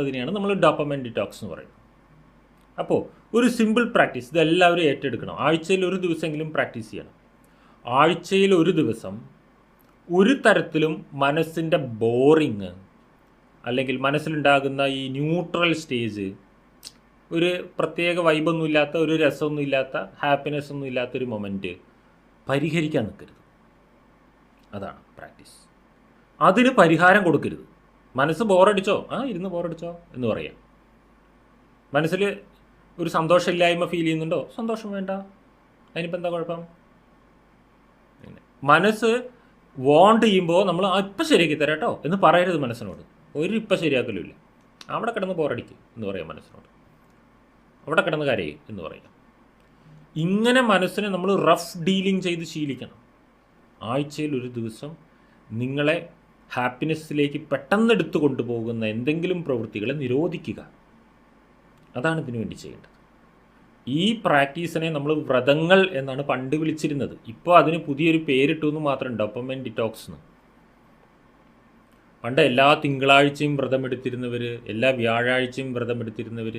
അതിനെയാണ് നമ്മൾ dopamine detox എന്ന് പറയുന്നത് അപ്പോൾ ഒരു സിമ്പിൾ പ്രാക്ടീസ് ഇതെല്ലാവരും ഏറ്റെടുക്കണം. ആഴ്ചയിൽ ഒരു ദിവസമെങ്കിലും പ്രാക്ടീസ് ചെയ്യണം. ആഴ്ചയിൽ ഒരു ദിവസം ഒരു തരത്തിലും മനസ്സിന്റെ ബോറിങ് അല്ലെങ്കിൽ മനസ്സിലുണ്ടാകുന്ന ഈ ന്യൂട്രൽ സ്റ്റേജ് ഒരു പ്രത്യേക വൈബൊന്നും ഇല്ലാത്ത ഒരു രസമൊന്നും ഇല്ലാത്ത ഹാപ്പിനെസ് ഒന്നും ഇല്ലാത്തൊരു മൊമെന്റ് പരിഹരിക്കാൻ നിൽക്കരുത്. അതാണ് പ്രാക്ടീസ് അതിന് പരിഹാരം കൊടുക്കരുത്. മനസ്സ് ബോറടിച്ചോ? ആ ഇരുന്ന് ബോറടിച്ചോ എന്ന് പറയാം. മനസ്സിൽ ഒരു സന്തോഷമില്ലായ്മ ഫീൽ ചെയ്യുന്നുണ്ടോ? സന്തോഷം വേണ്ട. അതിനിപ്പോൾ എന്താ കുഴപ്പം. മനസ്സ് വോണ്ട് ചെയ്യുമ്പോൾ നമ്മൾ ആ ഇപ്പം ശരിയാക്കി തരാം കേട്ടോ എന്ന് പറയരുത് മനസ്സിനോട്. ഒരു ഇപ്പം ശരിയാക്കലുമില്ല അവിടെ കിടന്ന് ബോറടിക്കും എന്ന് പറയാം മനസ്സിനോട്. അവിടെ കിടന്ന് കരയും എന്ന് പറയാം. ഇങ്ങനെ മനസ്സിനെ നമ്മൾ റഫ് ഡീലിംഗ് ചെയ്ത് ശീലിക്കണം. ആഴ്ചയിൽ ഒരു ദിവസം നിങ്ങളെ ഹാപ്പിനെസ്സിലേക്ക് പെട്ടെന്ന് എടുത്തു കൊണ്ടുപോകുന്ന എന്തെങ്കിലും പ്രവൃത്തികളെ നിരോധിക്കുക. അതാണ് ഇതിനു വേണ്ടി ചെയ്യേണ്ടത്. ഈ പ്രാക്ടീസിനെ നമ്മൾ വ്രതങ്ങൾ എന്നാണ് പണ്ട് വിളിച്ചിരുന്നത്. ഇപ്പോൾ അതിന് പുതിയൊരു പേരിട്ടു എന്ന് മാത്രം ഡോപ്പമൈൻ ഡിറ്റോക്സ് എന്ന്. പണ്ട് എല്ലാ തിങ്കളാഴ്ചയും വ്രതമെടുത്തിരുന്നവർ എല്ലാ വ്യാഴാഴ്ചയും വ്രതമെടുത്തിരുന്നവർ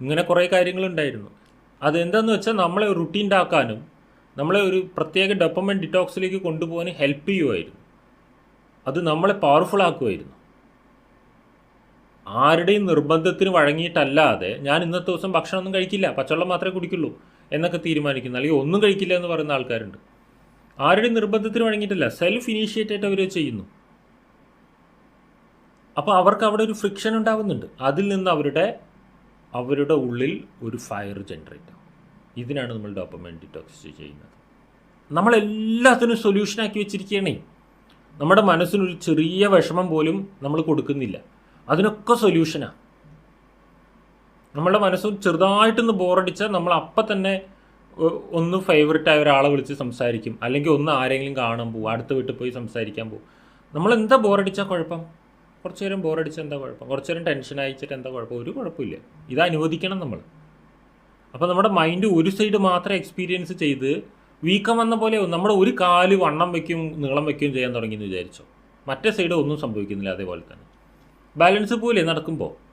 ഇങ്ങനെ കുറേ കാര്യങ്ങളുണ്ടായിരുന്നു. അതെന്താണെന്ന് വെച്ചാൽ നമ്മളെ റുട്ടീന്റെ ആക്കാനും നമ്മളെ ഒരു പ്രത്യേക ഡോപ്പമൈൻ ഡിറ്റോക്സിലേക്ക് കൊണ്ടുപോകാൻ ഹെൽപ്പ് ചെയ്യുമായിരുന്നു അത് നമ്മളെ പവർഫുൾ ആക്കുമായിരുന്നു ആരുടെയും നിർബന്ധത്തിന് വഴങ്ങിയിട്ടല്ലാതെ ഞാൻ ഇന്നത്തെ ദിവസം ഭക്ഷണമൊന്നും കഴിക്കില്ല പച്ചവെള്ളം മാത്രമേ കുടിക്കുള്ളൂ എന്നൊക്കെ തീരുമാനിക്കുന്നു അല്ലെങ്കിൽ ഒന്നും കഴിക്കില്ല എന്ന് പറയുന്ന ആൾക്കാരുണ്ട്. ആരുടെയും നിർബന്ധത്തിന് വഴങ്ങിയിട്ടല്ല സെൽഫ് ഇനീഷ്യേറ്റായിട്ട് അവർ ചെയ്യുന്നു. അപ്പോൾ അവർക്ക് അവിടെ ഒരു ഫ്രിക്ഷൻ ഉണ്ടാകുന്നുണ്ട് അതിൽ നിന്ന് അവരുടെ അവരുടെ ഉള്ളിൽ ഒരു ഫയർ ജനറേറ്റ് ആവും. ഇതിനാണ് നമ്മൾ ഡോപ്പമെന്റ് ഡിറ്റോക്സ് ചെയ്യുന്നത്. നമ്മളെല്ലാത്തിനും സൊല്യൂഷനാക്കി വെച്ചിരിക്കുകയാണേ. നമ്മുടെ മനസ്സിനൊരു ചെറിയ വിഷമം പോലും നമ്മൾ കൊടുക്കുന്നില്ല. അതിനൊക്കെ സൊല്യൂഷനാണ് നമ്മുടെ മനസ്സ് ചെറുതായിട്ടൊന്ന് ബോറടിച്ചാൽ നമ്മൾ അപ്പം തന്നെ ഒന്ന് ഫേവററ്റ് ആയ ഒരാളെ വിളിച്ച് സംസാരിക്കും. അല്ലെങ്കിൽ ഒന്ന് ആരെങ്കിലും കാണാൻ പോകും അടുത്ത വീട്ടിൽ പോയി സംസാരിക്കാൻ പോകും നമ്മൾ എന്താ ബോറടിച്ചാൽ കുഴപ്പം? കുറച്ച് നേരം ബോറടിച്ചാൽ എന്താ കുഴപ്പം? കുറച്ച് നേരം ടെൻഷൻ അയച്ചിട്ട് എന്താ കുഴപ്പം? ഒരു കുഴപ്പമില്ല. ഇത് അനുവദിക്കണം നമ്മൾ. അപ്പോൾ നമ്മുടെ മൈൻഡ് ഒരു സൈഡ് മാത്രം എക്സ്പീരിയൻസ് ചെയ്ത് വീക്കം വന്ന പോലെ നമ്മുടെ ഒരു കാൽ വണ്ണം വയ്ക്കും നീളം വയ്ക്കുകയും ചെയ്യാൻ തുടങ്ങിയെന്ന് വിചാരിച്ചോ? മറ്റേ സൈഡ് ഒന്നും സംഭവിക്കുന്നില്ല അതേപോലെ തന്നെ. ബാലൻസ് പോലെ നടക്കുമ്പോൾ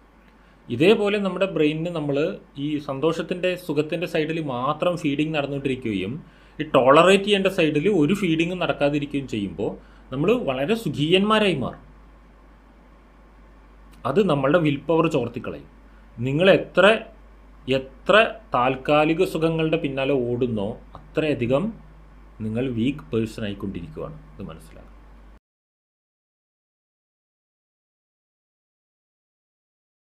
ഇതേപോലെ നമ്മുടെ ബ്രെയിനിന് നമ്മൾ ഈ സന്തോഷത്തിന്റെ സുഖത്തിന്റെ സൈഡിൽ മാത്രം ഫീഡിങ് നടന്നുകൊണ്ടിരിക്കുകയും ഈ ടോളറേറ്റ് ചെയ്യേണ്ട സൈഡിൽ ഒരു ഫീഡിങ്ങും നടക്കാതിരിക്കുകയും ചെയ്യുമ്പോൾ നമ്മൾ വളരെ സുഖീയന്മാരായി മാറും. അത് നമ്മളുടെ വിൽ പവർ ചോർത്തിക്കളയും. നിങ്ങൾ എത്ര എത്ര താൽക്കാലിക സുഖങ്ങളുടെ പിന്നാലെ ഓടുന്നോ അത്രയധികം നിങ്ങൾ വീക്ക് പേഴ്സൺ ആയിക്കൊണ്ടിരിക്കുകയാണ് ഇത് മനസ്സിലാക്കുക